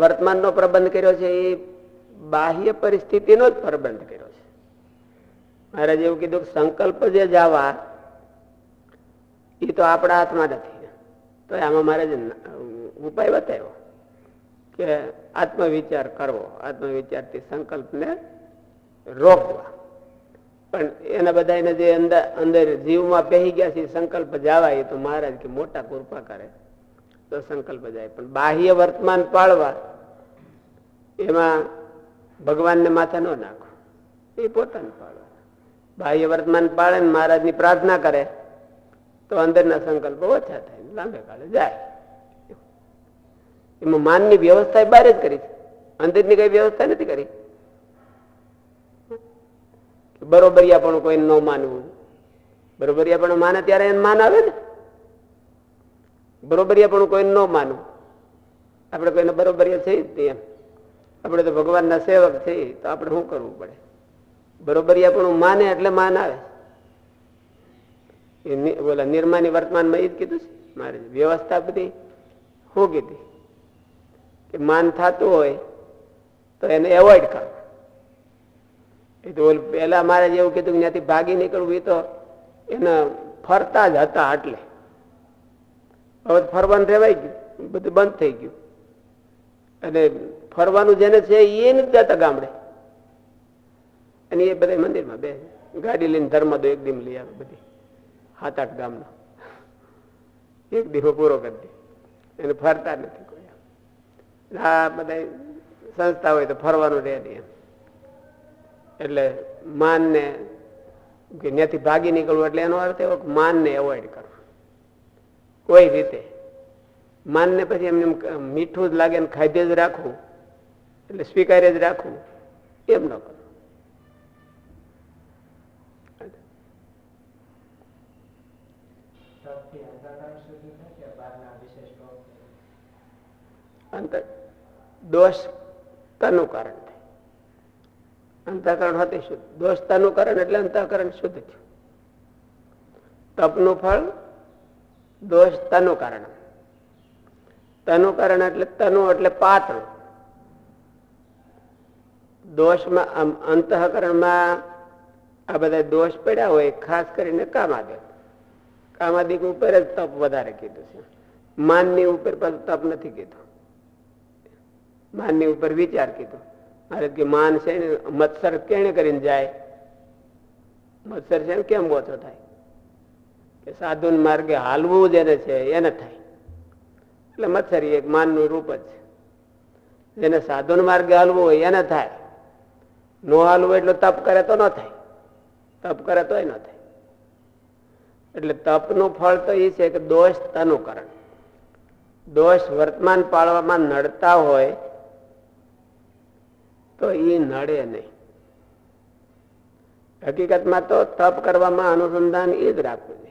વર્તમાનનો પ્રબંધ કર્યો છે, એ બાહ્ય પરિસ્થિતિનો જ પ્રબંધ કર્યો છે. મહારાજ એવું કીધું સંકલ્પ જે જાવા, એ તો આપણા હાથમાં નથી. તો આમાં મહારાજ ઉપાય બતાવ્યો કે આત્મવિચાર કરવો, આત્મવિચારથી સંકલ્પને રોકવા. પણ એના બધાને જે અંદર અંદર જીવમાં પહેરી ગયા છે, સંકલ્પ જવા, એ તો મહારાજ કે મોટા કૃપા કરે. તો સંકલ્પ જાય. પણ બાહ્ય વર્તમાન પાળવા, એમાં ભગવાનને માથા ન નાખો. એ પોતાને પાળવા. બાહ્ય વર્તમાન પાળે મહારાજની પ્રાર્થના કરે, તો અંદરના સંકલ્પ ઓછા થાય, લાંબે કાળે જાય. એમાં માનની વ્યવસ્થા બહાર જ કરી છે. અંદરની કઈ વ્યવસ્થા નથી કરી. બરોબરિયા પણ કોઈ ન માનવું. બરોબરિયા પણ માને ત્યારે એને માન આવે ને. બરોબરિયા પણ કોઈ ન માનું. આપણે કોઈને બરોબરિયા જ એમ. આપણે તો ભગવાનના સેવક છે, તો આપણે શું કરવું પડે? બરોબરિયા પણ માને એટલે માન આવે. એ બોલા નિર્માની વર્તમાનમાં એ જ કીધું છે મારે. વ્યવસ્થા બધી શું કીધી? કે માન થતું હોય તો એને એવોઈડ કરો. એ તો પહેલા મારે જેવું કીધું કે ત્યાંથી ભાગી નીકળવું એ તો એને ફરતા જ હતા એટલે હવે ફરવાનું રહેવાય ગયું. બધું બંધ થઈ ગયું. અને ફરવાનું જેને છે એ નથી જતા ગામડે. અને એ બધા મંદિરમાં બે ગાડી લઈને ધર્મ તો એક દિન લઈ આવે બધી. સાત આઠ ગામનો. એક દીવો પૂરો કરી દે એને ફરતા નથી કોઈ આ બધા સંસ્થા હોય તો ફરવાનું રહે નહીં એટલે માનને ત્યાંથી ભાગી નીકળવું એટલે એનો અર્થ એવો માનને એવોઈડ કરવું. કોઈ રીતે? માનને પછી એમને એમ મીઠું જ લાગે ને ખાધે જ રાખવું, એટલે સ્વીકારે જ રાખવું, એમ ન કરવું તપથી અંતઃકરણ શુદ્ધ થાય કે બહારના વિશેષ ટોપ અંતર દોષ તનું કારણ થાય. અંતઃકરણ હોતી શુદ્ધ. દોષ તનું કારણ એટલે અંતઃકરણ શુદ્ધ થયું. તપનું ફળ દોષ તનું કારણ. તનું કારણ એટલે તનુ એટલે પાત્ર. દોષમાં અંતઃકરણમાં આ બધા દોષ પડ્યા હોય, ખાસ કરીને કામાદિક કામાદિક ઉપર જ તપ વધારે કીધું છે. માનની ઉપર પણ તપ નથી કીધું. માનની ઉપર વિચાર કીધો. મારે કે માન છે મત્સર કેણે કરીને જાય? મત્સર છે કેમ ઓછો થાય? સાધુ માર્ગે હાલવું જેને છે એને થાય. એટલે મત્સરી એક માનનું રૂપ જ છે. જેને સાધુ માર્ગે હાલવું હોય, એને થાય. નો હાલવું એટલે તપ કરે તો ન થાય. તપ કરે તોય ન થાય. એટલે તપનું ફળ તો એ છે કે દોષ તનુકરણ દોષ વર્તમાન પાળવામાં નડતા હોય, તો એ નડે નહીં. હકીકતમાં તો તપ કરવામાં અનુસંધાન એ જ રાખવું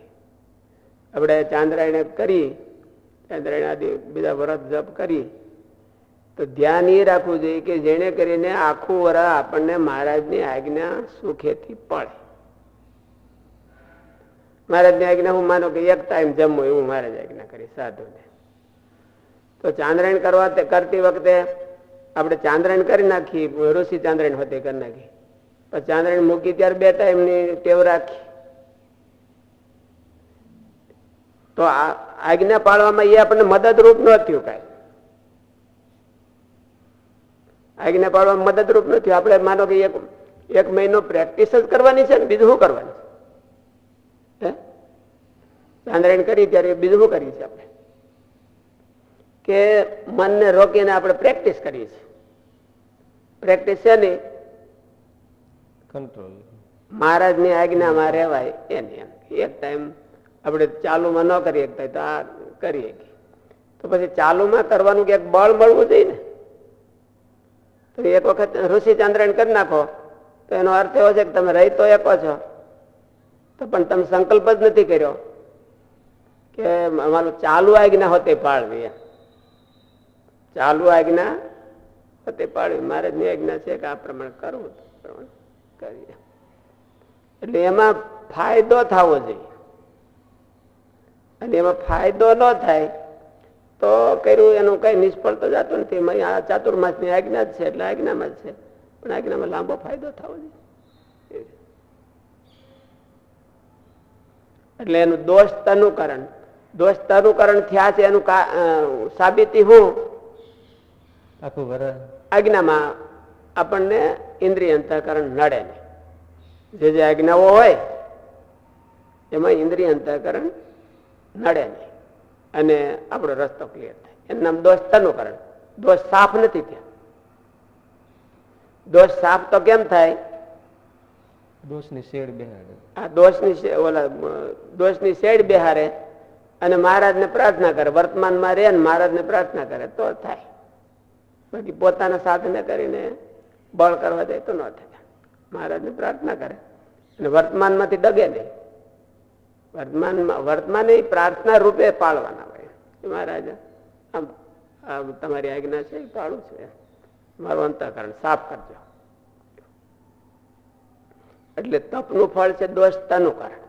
આપણે ચાંદ્રાયણે કરી ચાંદ્રાયણ આદિ બીજા વ્રત જપ કરી. તો ધ્યાન એ રાખવું જોઈએ કે જેને કરીને આખું વરસ આપણને મહારાજની આજ્ઞા સુખેથી પડે. મહારાજની આજ્ઞા હું માનો કે એક ટાઈમ જમવું એવું મહારાજ આજ્ઞા કરી, સાધુને. તો ચાંદ્રાયણ કરવા કરતી વખતે આપણે ચાંદ્રાયણ કરી નાખી ઋષિ ચાંદ્રાયણ હોતે કરી નાખી પછી ચાંદ્રાયણ મૂકી ત્યારે બે ટાઈમની ટેવ રાખી તો આજ્ઞા પાળવામાં એ આપણને મદદરૂપ ન થયું કાંઈ. આજ્ઞા પાડવામાં મદદરૂપ નથી આપણે માનો કે એક એક મહિનો પ્રેક્ટિસ જ કરવાની છે ને બીજું શું કરવાનું છે? ચાંદ્રાયણ કરી ત્યારે બીજું શું કરીએ છીએ આપણે? કે મનને રોકીને આપણે પ્રેક્ટિસ કરીએ છીએ. પ્રેક્ટિસ છે ને કંટ્રોલ મહારાજની આજ્ઞામાં રહેવાય એની એક ટાઈમ આપણે ચાલુમાં ન કરી શકતા તો આ કરીએ તો પછી ચાલુમાં કરવાનું કે એક બળ મળવું જોઈએ ને? તો એક વખત ઋષિ ચાંદ્રાયણ કરી નાખો, તો એનો અર્થ એવો છે કે તમે રહી તો એકો છો તો પણ તમે સંકલ્પ જ નથી કર્યો કે અમારું ચાલુ આજ્ઞા હોતે પાળવી ચાલુ આજ્ઞા હોતે પાળવી મારે મહારાજની આજ્ઞા છે કે આ પ્રમાણે કરવું પ્રમાણે કરીએ. એટલે એમાં ફાયદો થવો જોઈએ. અને એમાં ફાયદો ન થાય તો કર્યું એનું કઈ નિષ્ફળ તો જતું નથી. એમાં આ ચાતુર્માસની આજ્ઞા જ છે એટલે આજ્ઞામાં જ છે. પણ આજ્ઞામાં લાંબો ફાયદો થવો જોઈએ. એટલે એનું દોષ તનુકરણ દોષ તનુકરણ થયા છે એનું સાબિતી હું? આજ્ઞામાં આપણને ઇન્દ્રિય અંતઃકરણ નડે જે જે આજ્ઞાઓ હોય એમાં ઇન્દ્રિય અંતઃકરણ નડે નહીં. અને આપણો રસ્તો ક્લિયર થાય. એનું નામ દોષ તનુકરણ. દોષ સાફ નથી ત્યાં દોષ સાફ તો કેમ થાય? દોષની શેડ બેહાડે. આ દોષની ઓલા દોષની શેડ બેહારે અને મહારાજને પ્રાર્થના કરે. વર્તમાનમાં રહે ને મહારાજને પ્રાર્થના કરે તો થાય. બાકી પોતાના સાધને કરીને બળ કરવા દે તો ન થાય. મહારાજને પ્રાર્થના કરે. અને વર્તમાનમાંથી ડગે નહીં. વર્તમાનમાં વર્તમાન એ પ્રાર્થના રૂપે પાળવાના હોય. મહારાજા, આમ આમ તમારી આજ્ઞા છે એ પાળું છે મારું અંતઃકરણ સાફ કરજો. એટલે તપનું ફળ છે દોષ તનું કારણ.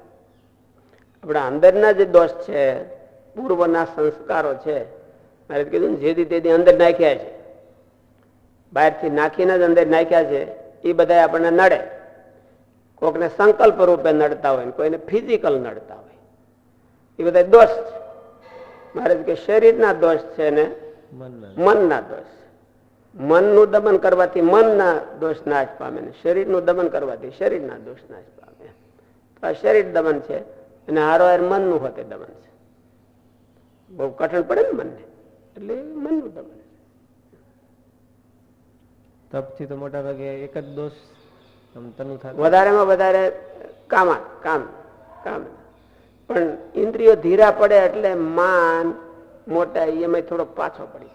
આપણા અંદરના જે દોષ છે, પૂર્વના સંસ્કારો છે, મારે કીધું જે રીતે અંદર નાખ્યા છે. બહારથી નાખીને જ અંદર નાખ્યા છે એ બધા આપણને નડે. કોકને સંકલ્પ રૂપે નડતા હોય કોઈને ફિઝિકલ નડતા હોય. એ બધા દોષ છે. મારે કે શરીરના દોષ છે ને મનના દોષ. મનનું દમન કરવાથી મનના દોષ નાશ પામે ને શરીરનું દમન કરવાથી શરીરના દોષ નાશ પામે. તો આ શરીર દમન છે અને હારોહાર મનનું હોતે દમન છે. બહુ કઠણ પડે ને મનને. એટલે મનનું દમન તપથી તો મોટા ભાગે એક જ દોષ વધારેમાં વધારે કામા કામ કામ. પણ ઇન્દ્રિયો ધીરા પડે એટલે માન મોટા એમાં થોડો પાછો પડી.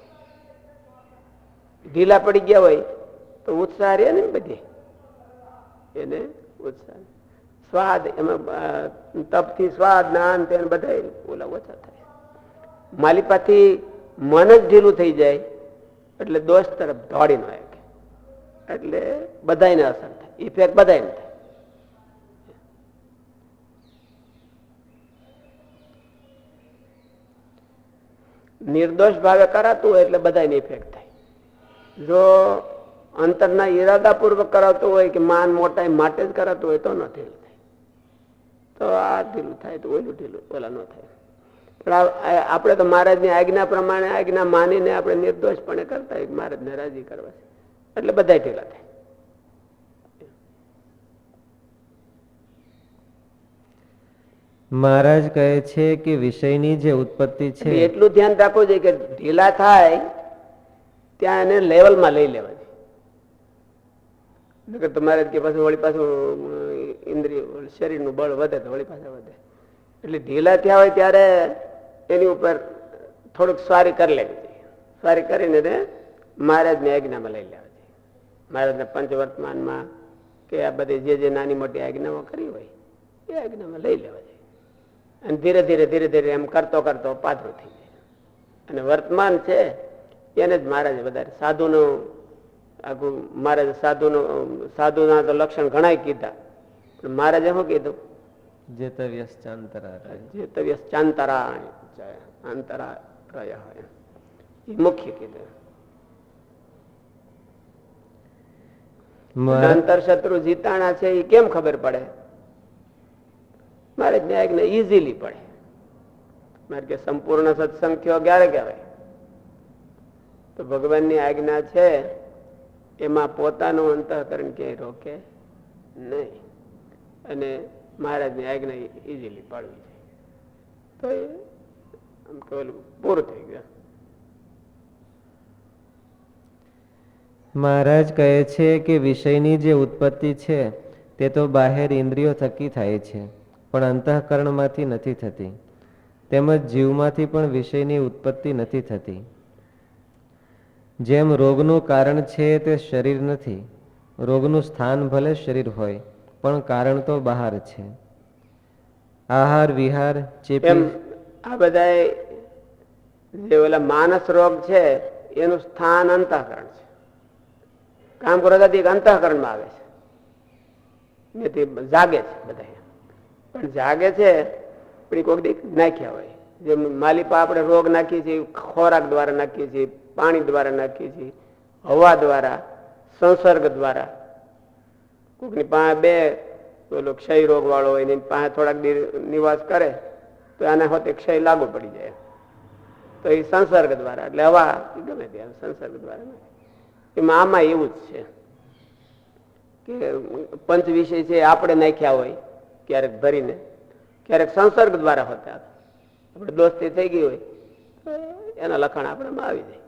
ઢીલા પડી ગયા હોય તો ઉત્સાહ રહે ને બધી. એને ઉત્સાહ. સ્વાદ એમાં તપથી સ્વાદ, નાન, તેને બધા ઓલા ઓછા થાય. માલિપાથી મન જ ઢીલું થઈ જાય એટલે દોષ તરફ દોડી ન એટલે બધાને અસર થાય. ઇફેક્ટ બધાને થાય. નિર્દોષ ભાવે કરાતું હોય એટલે બધાને ઇફેક્ટ થાય. જો અંતરના ઈરાદાપૂર્વક કરાવતું હોય કે માન મોટા માટે જ કરાતું હોય તો ન ઢીલું થાય. તો આ ઢીલું થાય તો ઓલું ઢીલું, ઓલા ન થાય. પણ આપણે તો મહારાજની આજ્ઞા પ્રમાણે આજ્ઞા માનીને આપણે નિર્દોષપણે કરતા હોય મહારાજને રાજી કરવા એટલે બધા ઢીલા થાય. મહારાજ કહે છે કે વિષયની જે ઉત્પત્તિ છે એટલું ધ્યાન રાખવું જોઈએ કે ઢીલા થાય, ત્યાં એને લેવલમાં લઈ લેવાની. નકર તમારે કે પાછું વળી પાછું ઇન્દ્રિય, શરીરનું બળ વધે તો વળી પાછા વધે. એટલે ઢીલા થયા હોય ત્યારે એની ઉપર થોડુંક સ્વારી કરી લેવી જોઈએ. સ્વારી કરીને એને મહારાજની આજ્ઞામાં લઈ લેવા જોઈએ. મહારાજના પંચવર્તમાનમાં કે આ બધી જે જે નાની મોટી આજ્ઞાઓ કરી હોય, એ આજ્ઞામાં લઈ લેવા અને ધીરે ધીરે ધીરે ધીરે એમ કરતો કરતો પાછું થઈ જાય અને વર્તમાન છે એને જ મહારાજ વધારે સાધુનું આખું મહારાજ સાધુનું સાધુના તો લક્ષણ ઘણા કીધા. પણ મહારાજે શું કીધું? મુખ્ય કીધું. અંતર શત્રુ જીતાણા છે એ કેમ ખબર પડે? મારે ન્યાયને ઇઝીલી પડે. મારે કે સંપૂર્ણ સત્સંગ થયો ક્યારે કહેવાય? તો ભગવાનની આજ્ઞા છે, એમાં પોતાનું અંતઃકરણ ક્યાંય રોકે નહીં. અને મહારાજની આજ્ઞા ઇઝીલી પાડવી છે. તો એ આમ કહેલું પૂરું થઈ ગયું. મહારાજ કહે છે કે વિષયની જે ઉત્પત્તિ છે, તે તો બાહેર ઇન્દ્રિયો થકી થાય છે. પણ અંતઃકરણમાંથી નથી થતી. તેમજ જીવમાંથી પણ વિષયની ઉત્પત્તિ નથી થતી. જેમ રોગનું કારણ છે તે શરીર નથી, રોગનું સ્થાન ભલે શરીર હોય, પણ કારણ તો બહાર છે. આહાર, વિહાર આ બધા જે ઓલા માનસ રોગ છે, એનું સ્થાન અંતઃકરણ છે. કામ કરવાથી અંતઃકરણમાં આવે છે. જાગે છે બધા પણ જાગે છે, પણ કોઈક દી નાખ્યા હોય. જેમ માલિપા આપણે રોગ નાખીએ છીએ, ખોરાક દ્વારા નાખીએ છીએ, પાણી દ્વારા નાખીએ છીએ, હવા દ્વારા, સંસર્ગ દ્વારા. કોઈકની પાસે બે પેલો ક્ષય રોગ વાળો હોય એની પાસે થોડાક નિવાસ કરે, તો આને હોતે ક્ષય લાગુ પડી જાય. તો એ સંસર્ગ દ્વારા, એટલે હવા ગમે તે સંસર્ગ દ્વારા એમાં આમાં એવું જ છે કે પંચ વિષય છે આપણે નાખ્યા હોય ક્યારેક ભરીને ક્યારેક સંસર્ગ દ્વારા હોતા આપણે દોસ્તી થઈ ગઈ હોય એના લખાણ આપણામાં આવી જાય.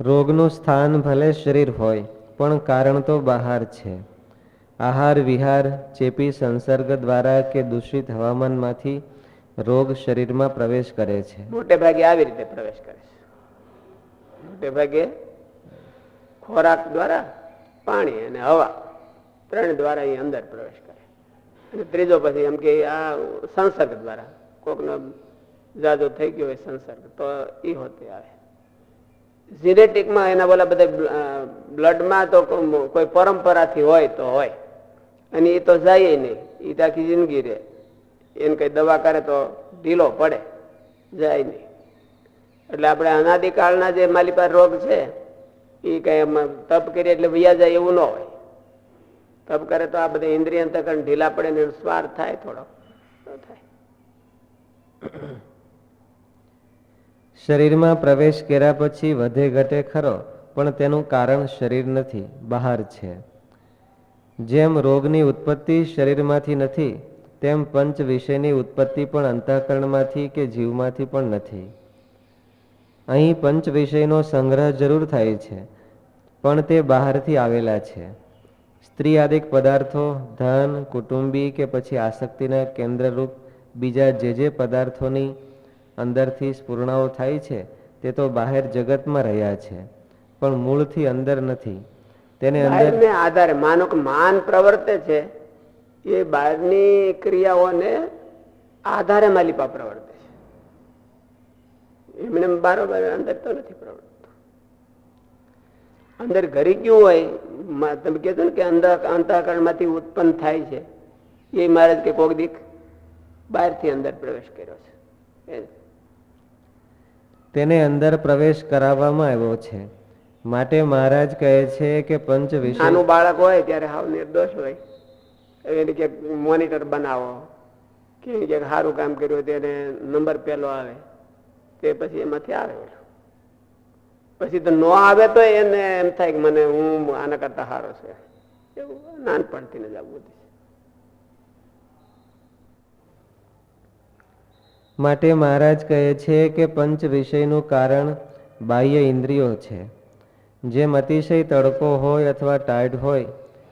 રોગનું સ્થાન ભલે શરીર હોય પણ કારણ તો બહાર છે. આહાર વિહાર ચેપી સંસર્ગ દ્વારા કે દૂષિત હવામાનમાંથી રોગ શરીરમાં પ્રવેશ કરે છે. મોટે ભાગે આવી રીતે પ્રવેશ કરે છે. મોટે ભાગે ખોરાક દ્વારા પાણી અને હવા ત્રણ દ્વારા એ અંદર પ્રવેશ કરે. અને ત્રીજો પછી એમ કે આ સંસર્ગ દ્વારા કોકનો જાજો થઈ ગયો હોય સંસર્ગ, તો એ હોતે આવે. જીનેટિકમાં એના બોલા બધા બ્લડમાં તો કોઈ પરંપરાથી હોય તો હોય. અને એ તો જાય નહીં એ તો જિંદગી રહે. એને કઈ દવા કરે તો ઢીલો પડે, જાય નહીં. એટલે આપણે અનાદિકાળના જે માલિપા રોગ છે એ કઈ તપ કરીએ એટલે વૈયા એવું ન હોય. તપ કરે તો આ બધા ઇન્દ્રિય અંતકરણ ઢીલા પડે ને સ્વાર્થ સ્વાર થાય થોડો. થાય. શરીરમાં પ્રવેશ કર્યા પછી વધે ઘટે ખરો, પણ તેનું કારણ શરીર નથી, બહાર છે. જેમ રોગની ઉત્પત્તિ શરીરમાંથી નથી, તેમ પંચ વિષયની ઉત્પત્તિ પણ અંતઃકરણમાંથી કે જીવમાંથી પણ નથી. અહીં પંચ વિષયનો સંગ્રહ જરૂર થાય છે, પણ તે બહારથી આવેલા છે. સ્ત્રી આદિક પદાર્થો, ધન, કુટુંબી કે પછી આસક્તિના કેન્દ્રરૂપ બીજા જે જે પદાર્થોની અંદરથી સ્ફૂર્ણાઓ થાય છે, તે તો બહાર જગતમાં રહ્યા છે, પણ મૂળથી અંદર નથી. તેને અંદર આધારે, માનો કે માન પ્રવર્તે છે, એ બહારની ક્રિયાઓને આધારે માલિપા પ્રવર્તે એમને બારોબાર અંદર તો નથી પ્રવર્તતો. અંદર ઘરી ગયું હોય તમે કહેતો ને કે અંધ અંતઃકરણમાંથી ઉત્પન્ન થાય છે એ મહારાજ કે કોક દીક બહારથી અંદર પ્રવેશ કર્યો છે. તેને અંદર પ્રવેશ કરાવવામાં આવ્યો છે. માટે મહારાજ કહે છે કે પંચ વિષયનું બાળક હોય ત્યારે હાવ નિર્દોષ હોય. એને ક્યાંક મોનિટર બનાવો. કે સારું કામ કર્યું તેને નંબર પેલો આવે. તે પછી એમાંથી આવે. પછી તો ન આવે તો એને એમ થાય કે મને હું આના કરતા સારો છે. એવું નાનપણથી જ આવવું છે. માટે મહારાજ કહે છે કે પંચ વિષયનું કારણ બાહ્ય ઇન્દ્રિયો છે. જેમ અતિશય તડકો હોય અથવા ટાઈડ હોય,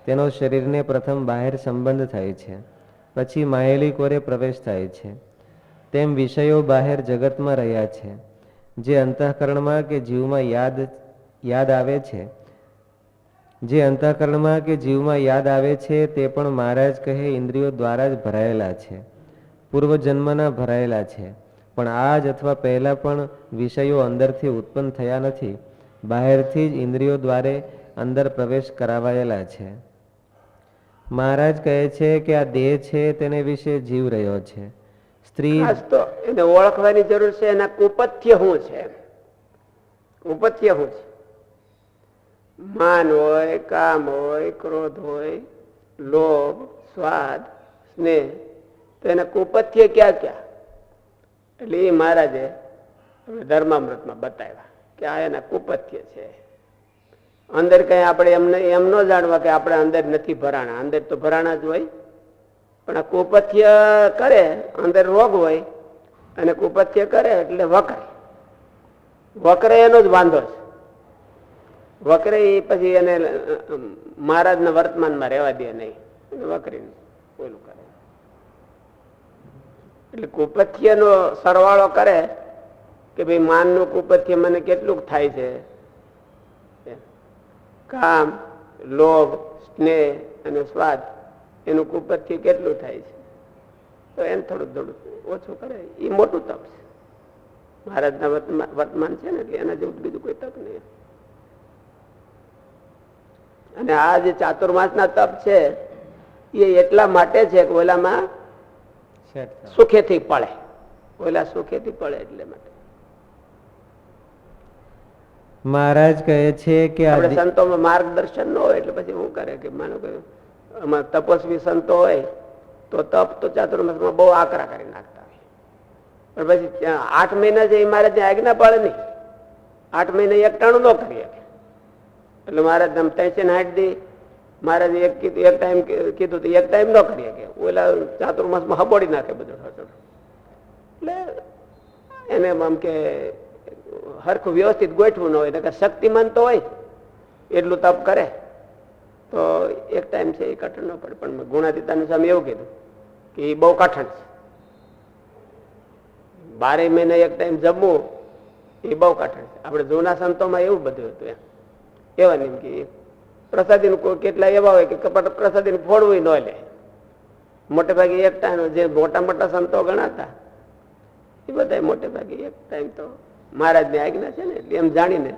તેનો શરીરને પ્રથમ બહાર સંબંધ થાય છે. પછી માયેલી કોરે પ્રવેશ થાય છે. તેમ વિષયો બહાર જગતમાં રહ્યા છે, જે અંતઃકરણમાં કે જીવમાં યાદ યાદ આવે છે. જે અંતઃકરણમાં કે જીવમાં યાદ આવે છે, તે પણ મહારાજ કહે ઇન્દ્રિયો દ્વારા જ ભરાયેલા છે. પૂર્વજન્મના ભરાયેલા છે. પણ આજ અથવા પહેલા પણ વિષયો અંદરથી ઉત્પન્ન થયા નથી. બહારથી જ ઇન્દ્રિયો દ્વારે અંદર પ્રવેશ કરાવાયેલા છે. મહારાજ કહે છે કે આ દેહ છે, તેને વિશે જીવ રહ્યો છે. સ્ત્રી એને ઓળખવાની જરૂર છે, એના કુપથ્ય શું છે? કુપથ્ય શું છે? માન હોય, કામ હોય, ક્રોધ હોય, લોભ, સ્વાદ, સ્નેહ, તો એના કુપથ્ય ક્યાં ક્યાં? એટલે એ મહારાજે ધર્મામૃતમાં બતાવ્યા કે આ એના કુપથ્ય છે. અંદર કઈ આપણે એમને એમ ન જાણવા કે આપણે અંદર નથી ભરાણા. અંદર તો ભરાણા જ હોય. પણ આ કુપથ્ય કરે, અંદર રોગ હોય, અને કુપથ્ય કરે એટલે વકરે. વકરે એનો જ વાંધો છે. વકરે પછી એને મહારાજના વર્તમાનમાં રહેવા દે નહીં. વકરીને ઓલું કરે. એટલે કુપથ્યનો સરવાળો કરે કે ભાઈ માનનું કુપથ્ય મને કેટલું થાય છે? કામ, લોભ, સ્નેહ અને સ્વાદ એનું કુપતથી કેટલું થાય છે? તો એમ થોડું થોડું ઓછું કરે. એ મોટું તપ છે. મહારાજના વર્તમાન છે ને એટલે એના જેવું બીજું કોઈ તપ નહીં. અને આ જે ચાતુર્માસના તપ છે એ એટલા માટે છે કે ઓલામાં સુખેથી પડે. ઓલા સુખેથી પડે એટલે માટે. મહારાજ કહે છે કે આપણે સંતોમાં માર્ગદર્શન ન હોય એટલે પછી શું કરે કે માનો કે આમાં તપસ્વી સંતો હોય, તો તપ તો ચાતુર્માસમાં બહુ આકરા કરી નાખતા હોય. પણ પછી આઠ મહિના જે મારે ત્યાં આજ્ઞા પાડે નહીં. આઠ મહિના એક ટાણું ન કરી શકે. એટલે મારે તમે ટેન્શન હાટ દે મારે એક કીધું, એક ટાઈમ કીધું તો એક ટાઈમ ન કરી શકે. ઓલા ચાતુર્માસમાં હબોડી નાખે બધું. એટલે એને આમ કે હરખું વ્યવસ્થિત ગોઠવું ન હોય શક્તિમાન તો હોય. એટલું તપ કરે. તો એક ટાઈમ છે એ કઠણ ન પડે. પણ ગુણાતીતાની સામે એવું કીધું કે એ બહુ કઠણ છે. બારે મહિને એક ટાઈમ જમવું, એ બહુ કઠણ છે. આપણે જૂના સંતોમાં એવું બધું હતું એમ. એવા નહીં કે પ્રસાદીનું કેટલા એવા હોય કે પ્રસાદીને ફોડવું ન લે. મોટે ભાગે એક ટાઈમ જે મોટા મોટા સંતો ગણાતા, એ બધા મોટે ભાગે એક ટાઈમ તો મહારાજની આજ્ઞા છે ને, એટલે એમ જાણીને.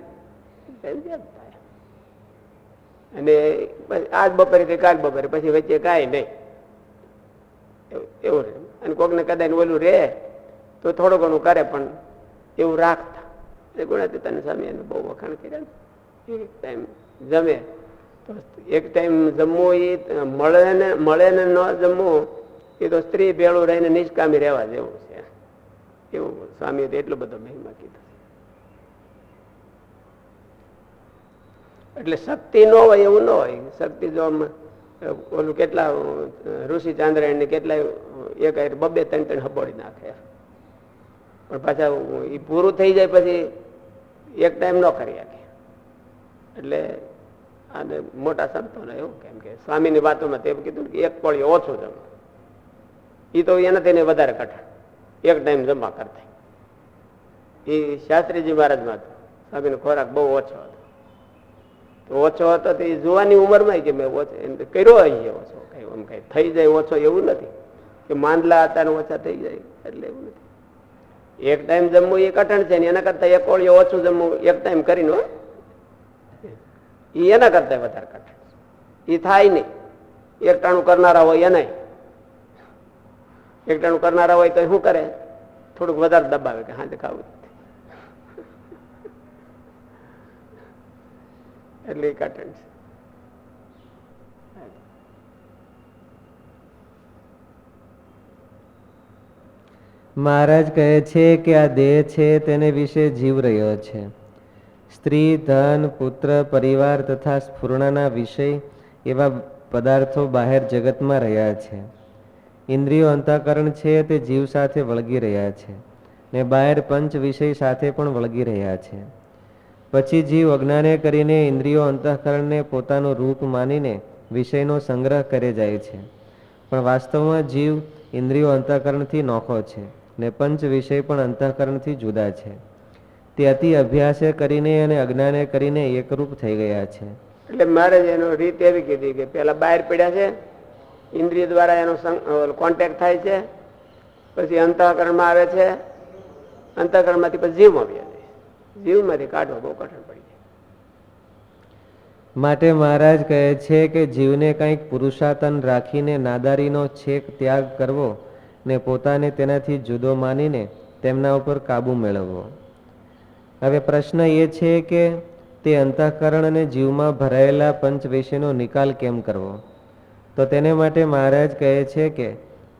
અને આજ બપોરે કે કાલ બપોરે, પછી વચ્ચે કાંઈ નહીં. એવું- રહે. અને કોકને કદાચ ઓલું રહે, તો થોડું ઘણું કરે પણ એવું રાખતા. એ ગુણાતીતાની સામે એને બહુ વખાણ કર્યા એક ટાઈમ જમે. તો એક ટાઈમ જમવું એ મળે ને મળે ને ન જમવું, એ તો સ્ત્રી ભેળું રહીને નિષ્કામી રહેવા જેવું છે. એવું સ્વામીએ તો એટલો બધો મહિમા કીધો. એટલે શક્તિ ન હોય એવું ન હોય. શક્તિ જો આમ ઓલું કેટલા ઋષિ ચાંદ્રાયણ ને કેટલા એક બબે ત્રણ ત્રણ હબોડી નાખે. પણ પાછા એ પૂરું થઈ જાય પછી એક ટાઈમ ન કરી શકે. એટલે અને મોટા સંતોને એવું કેમ કે સ્વામીની વાતોમાં તે કીધું કે એક કોળી ઓછું જમ. એ તો એનાથી ને વધારે કઠણ. એક ટાઈમ જમા કરતા. એ શાસ્ત્રીજી મહારાજમાં સ્વામીનો ખોરાક બહુ ઓછો હતો. ઓછો હતો તો એ જોવાની ઉંમરમાં કે મેં ઓછો એમ કર્યો અહીંયા ઓછો. કઈ આમ કઈ થઈ જાય ઓછો એવું નથી. કે માંદલા હતા ને ઓછા થઈ જાય એટલે એવું નથી. એક ટાઈમ જમવું એ કઠણ છે ને એના કરતા એક ઓળીએ ઓછું જમવું એક ટાઈમ કરીને. ઈ એના કરતા વધારે કઠણ એ થાય નહીં. એક ટાણું કરનારા હોય એનાય. એકટાણું કરનારા હોય તો શું કરે? થોડુંક વધારે દબાવે કે હા ખાવું જ નથી. એટલે એ છે. મહારાજ કહે છે કે આ દેહ છે તેને વિશે જીવ રહ્યો છે. સ્ત્રી, ધન, પુત્ર, પરિવાર તથા સ્ફૂર્ણાના વિષય એવા પદાર્થો બહાર જગતમાં રહ્યા છે. ઇન્દ્રિયો અંતઃકરણ છે તે જીવ સાથે વળગી રહ્યા છે ને બહાર પંચ વિષય સાથે પણ વળગી રહ્યા છે. પછી જીવ અજ્ઞાને કરીને ઇન્દ્રિયો અંતઃકરણને પોતાનું રૂપ માનીને વિષયનો સંગ્રહ કરે જાય છે. પણ વાસ્તવમાં જીવ ઇન્દ્રિયો અંતઃકરણથી નોખો છે ને પંચ વિષય પણ અંતઃકરણથી જુદા છે. તે અતિ અભ્યાસે કરીને અને અજ્ઞાને કરીને એકરૂપ થઈ ગયા છે. એટલે મારે જ એનો રીત એવી કીધી કે પેલા બહાર પડ્યા છે, ઇન્દ્રિય દ્વારા એનો કોન્ટેક્ટ થાય છે, પછી અંતઃકરણમાં આવે છે, અંતઃકરણમાંથી પછી જીવમાં આવે જીવમાંથી કાઢવા બહુ કઠણ પડી જાય. માટે મહારાજ કહે છે કે જીવને કંઈક પુરુષાતન રાખીને નાદારીનો છેક ત્યાગ કરવો ને પોતાને તેનાથી જુદો માનીને તેમના ઉપર કાબુ મેળવવો. હવે પ્રશ્ન એ છે કે તે અંતઃકરણ અને જીવમાં ભરાયેલા પંચ વિશેનો નિકાલ કેમ કરવો? તો તેને માટે મહારાજ કહે છે કે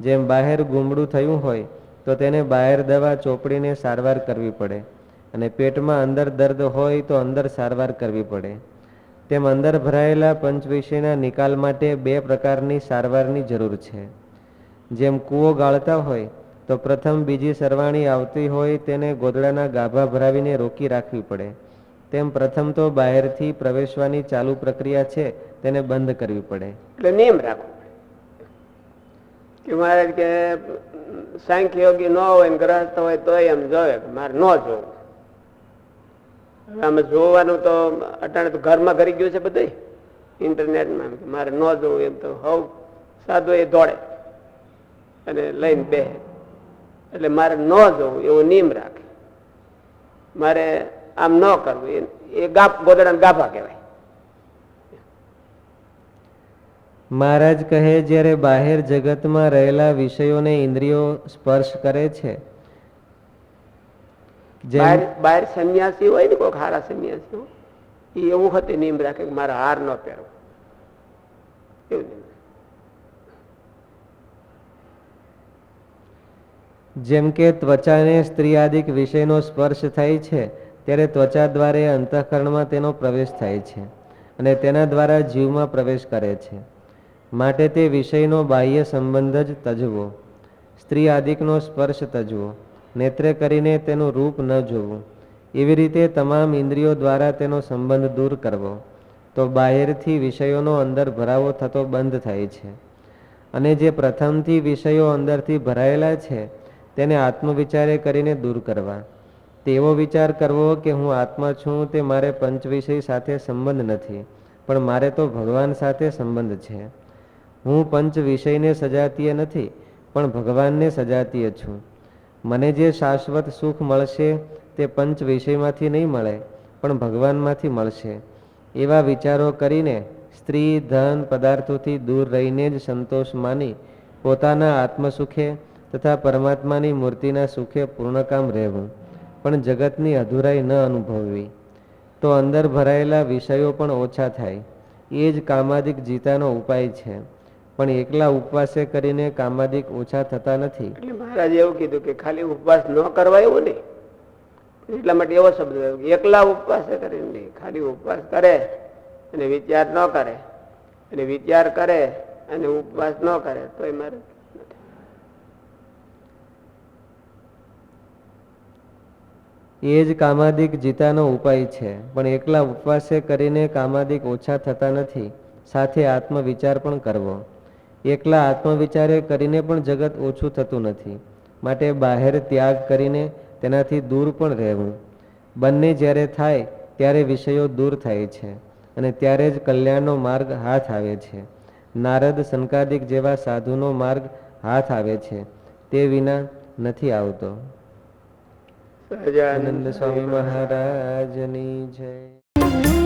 જેમ બહાર ગુમડું થયું હોય તો તેને બહાર દવા ચોપડીને સારવાર કરવી પડે. અને પેટમાં અંદર દર્દ હોય તો અંદર સારવાર કરવી પડે. તેમ અંદર ભરાયેલા પંચ વિષયના નિકાલ માટે બે પ્રકારની સારવારની જરૂર છે. જેમ કૂવો ગાળતા હોય, તો પ્રથમ બીજી સરવાણી આવતી હોય તેને ગોદડાના ગાભા ભરાવીને રોકી રાખવી પડે. તેમ પ્રથમ તો બહારથી પ્રવેશવાની ચાલુ પ્રક્રિયા છે, તેને બંધ કરવી પડે. એટલે નિયમ રાખવો કે મારે કે, સાંખ્ય યોગી ન હોય ગ્રહસ્થ હોય તો એમ જોવે મારે ન જોવું. આમાં જોવાનું તો અટાણે તો ઘરમાં ઘરી ગયું છે બધું ઇન્ટરનેટમાં મારે ન જોવું એમ તો હવ સાધુ એ દોડે અને લઈને બે એટલે મારે ન જોવું, એવો નિયમ રાખે. મારે આમ ન કરવું, એ ગાપ, ગોદડાને ગાભા કહેવાય. મહારાજ કહે, જ્યારે બાહેર જગતમાં રહેલા વિષયોને ઇન્દ્રિયો સ્પર્શ કરે છે બહાર બહાર સંન્યાસી હોય ને કોઈક હારા સંન્યાસી એ એવું હતું નિયમ રાખે કે મારા હાર ન પહેરો એવું નિયમ જેમ કે ત્વચાને સ્ત્રી આદિક વિષયનો સ્પર્શ થાય છે ત્યારે ત્વચા દ્વારા અંતઃકરણમાં તેનો પ્રવેશ થાય છે અને તેના દ્વારા જીવમાં પ્રવેશ કરે છે. માટે તે વિષયનો બાહ્ય સંબંધ જ તજવો. સ્ત્રી આદિકનો સ્પર્શ તજવો. નેત્રે કરીને તેનું રૂપ ન જોવું. એવી રીતે તમામ ઇન્દ્રિયો દ્વારા તેનો સંબંધ દૂર કરવો. તો બાહેરથી વિષયોનો અંદર ભરાવો થતો બંધ થાય છે. અને જે પ્રથમથી વિષયો અંદરથી ભરાયેલા છે, તેને આત્મવિચારે કરીને દૂર કરવા. તેવો વિચાર કરવો કે હું આત્મા છું તે મારે પંચ વિષય સાથે સંબંધ નથી, પણ મારે તો ભગવાન સાથે સંબંધ છે. હું પંચ વિષયને સજાતીય નથી, પણ ભગવાનને સજાતીય છું. મને જે શાશ્વત સુખ મળશે તે પંચ વિષયમાંથી નહીં મળે, પણ ભગવાનમાંથી મળશે. એવા વિચારો કરીને સ્ત્રી ધન પદાર્થોથી દૂર રહીને જ સંતોષ માની પોતાના આત્મસુખે તથા પરમાત્માની મૂર્તિના સુખે પૂર્ણકામ રહેવું, પણ જગતની અધૂરાઈ ન અનુભવવી. તો અંદર ભરાયેલા વિષયો પણ ઓછા થાય. એ જ કામાદિક જીતાનો ઉપાય છે. પણ એકલા ઉપવાસે કરીને કામાદિક ઓછા થતા નથી. એટલે મહારાજે એવું કીધું કે ખાલી ઉપવાસ ન કરવા એવું નહીં. એટલા માટે એવો શબ્દ એકલા ઉપવાસે કરીને નહીં. ખાલી ઉપવાસ કરે અને વિચાર ન કરે. અને વિચાર કરે અને ઉપવાસ ન કરે તો એ મારે એ જ કામાદિક જીતાનો ઉપાય છે પણ એકલા ઉપવાસે કરીને કામાદિક ઓછા થતા નથી. સાથે આત્મવિચાર પણ કરવો. એકલા આત્મવિચારે કરીને પણ જગત ઓછું થતું નથી. માટે બહાર ત્યાગ કરીને તેનાથી દૂર પણ રહેવું. બંને જ્યારે થાય ત્યારે વિષયો દૂર થાય છે અને ત્યારે જ કલ્યાણનો માર્ગ હાથ આવે છે. નારદ સંકાદિક જેવા સાધુનો માર્ગ હાથ આવે છે. તે વિના નથી આવતો. સહજાનંદ સ્વામી મહારાજની જય.